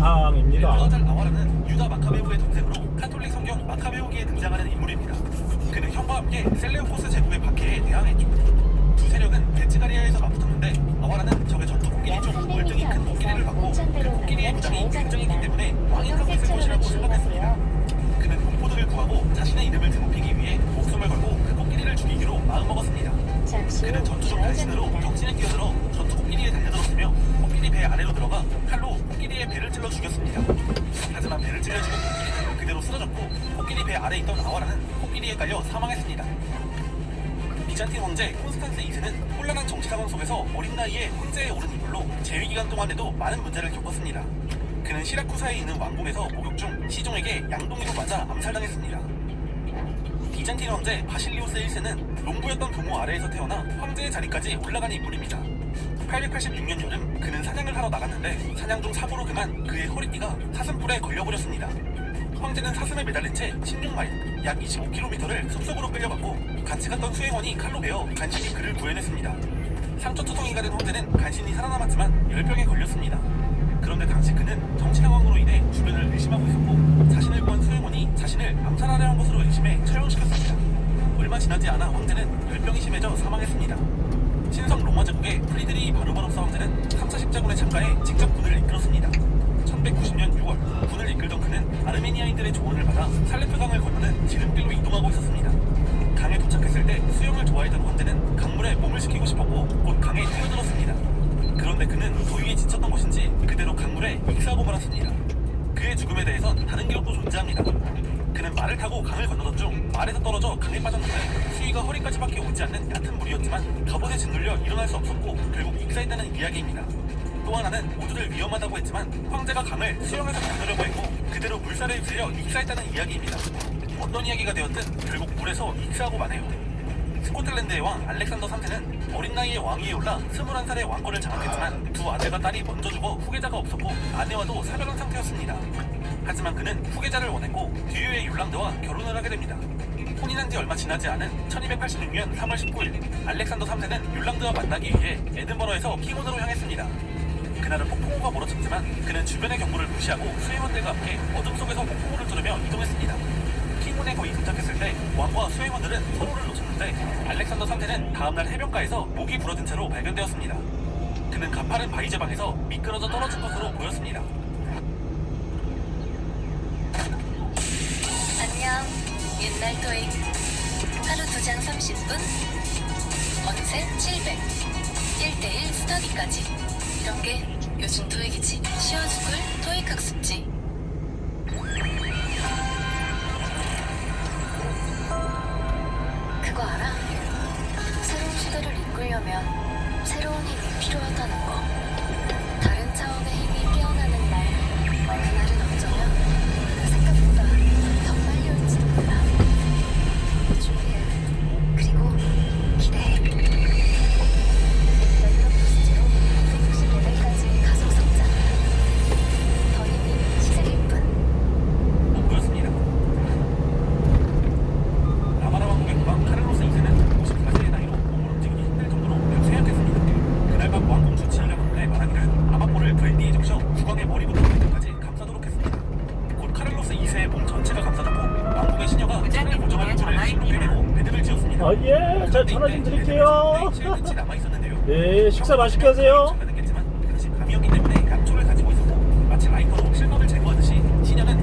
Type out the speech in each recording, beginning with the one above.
장입니다. 엘르아잘 아와라는 유다 마카베오의 동생으로 카톨릭 성경 마카베오기에 등장하는 인물입니다. 그는 형과 함께 셀레우코스 제국의 박해에 대항했죠. 두 세력은 베츠가리아에서 맞붙었는데 아와라는 적의 전투 코끼리 중 월등히 큰 코끼리를 받고 그 코끼리의 무장이 굉장했기 때문에 왕이 배 아래 있던 아와라는 코끼리에 깔려 사망했습니다. 비잔틴 황제 콘스탄스 2세는 혼란한 정치 상황 속에서 어린 나이에 황제에 오른 인물로 재위 기간 동안에도 많은 문제를 겪었습니다. 그는 시라쿠사에 있는 왕궁에서 목욕 중 시종에게 양동이로 맞아 암살당했습니다. 비잔틴 황제 바실리오스 1세는 농부였던 부모 아래에서 태어나 황제의 자리까지 올라간 인물입니다. 886년 여름 그는 사냥을 하러 나갔는데 사냥 중 사고로 그만 그의 허리띠가 사슴뿔에 걸려버렸습니다. 황제는 사슴에 매달린 채 16마일, 약 25km를 숲속으로 끌려갔고 같이 갔던 수행원이 칼로 베어 간신히 그를 구해냈습니다. 상처투성이가 된 황제는 간신히 살아남았지만 열병에 걸렸습니다. 그런데 당시 그는 정치 상황으로 인해 주변을 의심하고 있었고 자신을 구한 수행원이 자신을 암살하려 한 것으로 의심해 처형시켰습니다. 얼마 지나지 않아 황제는 열병이 심해져 사망했습니다. 신성 로마 제국의 프리드리히 바르바로스 황제는 3차 십자군에 참가해 직접 군을 이끌었습니다. 1190년 6월 군을 이끌던 그는 아르메니아인들의 조언을 받아 살레프 강을 건너는 지름길로 이동하고 있었습니다. 강에 도착했을 때 수영을 좋아했던 황제는 강물에 몸을 식히고 싶었고 곧 강에 뛰어들었습니다. 그런데 그는 더위에 지쳤던 것인지 그대로 강물에 익사하고 말았습니다. 그의 죽음에 대해선 다른 기록도 존재합니다. 그는 말을 타고 강을 건너던 중 말에서 떨어져 강에 빠졌는데 수위가 허리까지밖에 오지 않는 얕은 물이었지만 갑옷에 짓눌려 일어날 수 없었고 결국 익사했다는 이야기입니다. 또 하나는 모두들 위험하다고 했지만 황제가 강을 수영해서 건너려고 했고 그대로 물살에 휩쓸려 익사했다는 이야기입니다. 어떤 이야기가 되었든 결국 물에서 익사하고 마네요. 스코틀랜드의 왕 알렉산더 3세는 어린 나이에 왕위에 올라 21살의 왕권을 장악했지만 두 아들과 딸이 먼저 죽어 후계자가 없었고 아내와도 사별한 상태였습니다. 하지만 그는 후계자를 원했고 뒤유의 율랑드와 결혼을 하게 됩니다. 혼인한 지 얼마 지나지 않은 1286년 3월 19일 알렉산더 3세는 율랑드와 만나기 위해 에든버러에서 킹온으로 향했습니다. 그날은 폭풍우가 몰아쳤지만 그는 주변의 경보를 무시하고 수행원들과 함께 어둠 속에서 폭풍우를 뚫으며 이동했습니다. 킹문에 거의 도착했을 때 왕과 수행원들은 서로를 놓쳤는데 알렉산더 3세는 다음날 해변가에서 목이 부러진 채로 발견되었습니다. 그는 가파른 바위 제방에서 미끄러져 떨어진 것으로 보였습니다. 안녕. 옛날 토익. 하루 두장 30분. 어느새 700. 1대1 스터디까지. 이런 게 요즘 토익이지. 죽을 토익 학습지. 그거 알아? 새로운 시대를 이끌려면 새로운 힘이 필요하다는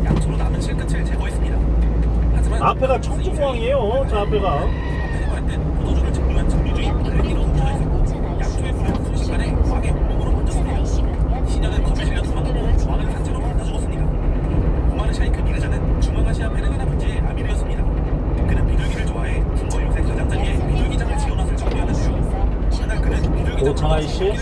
양초로 남은 실끝을 제거했습니다. 하지만 앞에가 청중왕이에요. 저 앞에가. 앞에서 말했듯 포도주를 증류한 증류주인 블랙기로 덮쳐져 있었고 양초의 불은 순식간에 왕의 온몸으로 번졌습니다. 시녀는 겁에 질려 도망갔고 왕은 산채로 불타 죽었습니다. 오마르 샤이크 미르자는 중앙아시아 페르가나 분지의 아미르였습니다. 그는 비둘기를 좋아해 중